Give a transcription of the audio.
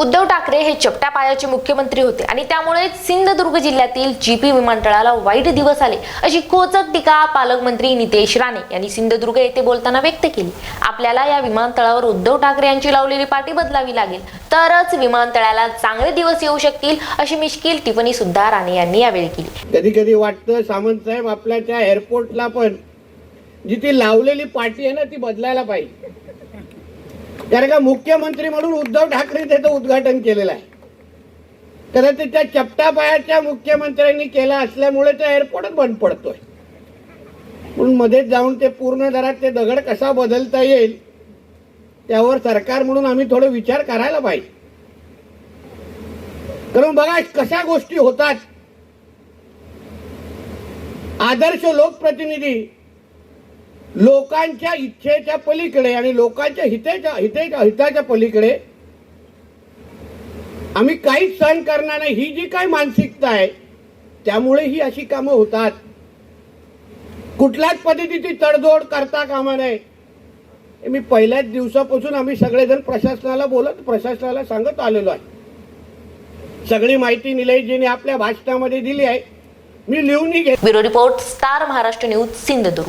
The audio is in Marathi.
उद्धव ठाकरे हे चपट्या पायाचे मुख्यमंत्री होते आणि त्यामुळे सिंधुदुर्ग जिल्ह्यातील जीपी विमानतळाला वाईट दिवस आले अशी खोचक टीका पालकमंत्री नितेश राणे यांनी सिंधुदुर्ग येथे बोलताना व्यक्त केली. आपल्याला या विमानतळावर उद्धव ठाकरे यांची लावलेली पाठी बदलावी लागेल. तरच विमानतळाला चांगले दिवस येऊ शकतील अशी मिश्किल टिप्पणी सुद्धा राणे यांनी यावेळी केली. कधी कधी वाटतं सामंत साहेब आपल्या त्या एअरपोर्टला पण जी ती लावलेली पाठी आहे ना ती बदलायला पाहिजे. कारण का मुख्यमंत्री म्हणून उद्धव ठाकरे त्याचं उद्घाटन केलेलं आहे. तर ते त्या चपटा पायाच्या मुख्यमंत्र्यांनी केला असल्यामुळे तो एअरपोर्टच बंद पडतोय. म्हणून मध्येच जाऊन ते पूर्ण दरात ते दगड कसा बदलता येईल त्यावर सरकार म्हणून आम्ही थोडं विचार करायला पाहिजे. कारण बघा कशा गोष्टी होतात. आदर्श लोकप्रतिनिधी लोकांच्या इच्छेच्या पलीकडे आणि लोकांच्या हितेच्या हितेच्या हिताच्या पलीकडे आम्ही काहीच सहन करणार नाही. ही जी काही मानसिकता आहे त्यामुळे ही अशी कामं होतात. कुठल्याच पद्धतीची तडजोड करता कामा नये. मी पहिल्याच दिवसापासून आम्ही सगळेजण प्रशासनाला बोलत प्रशासनाला सांगत आलेलो आहे. सगळी माहिती निलयजीने आपल्या भाषणामध्ये दिली आहे. मी लिहूनही घेत bureau report star Maharashtra news Sindhudurg.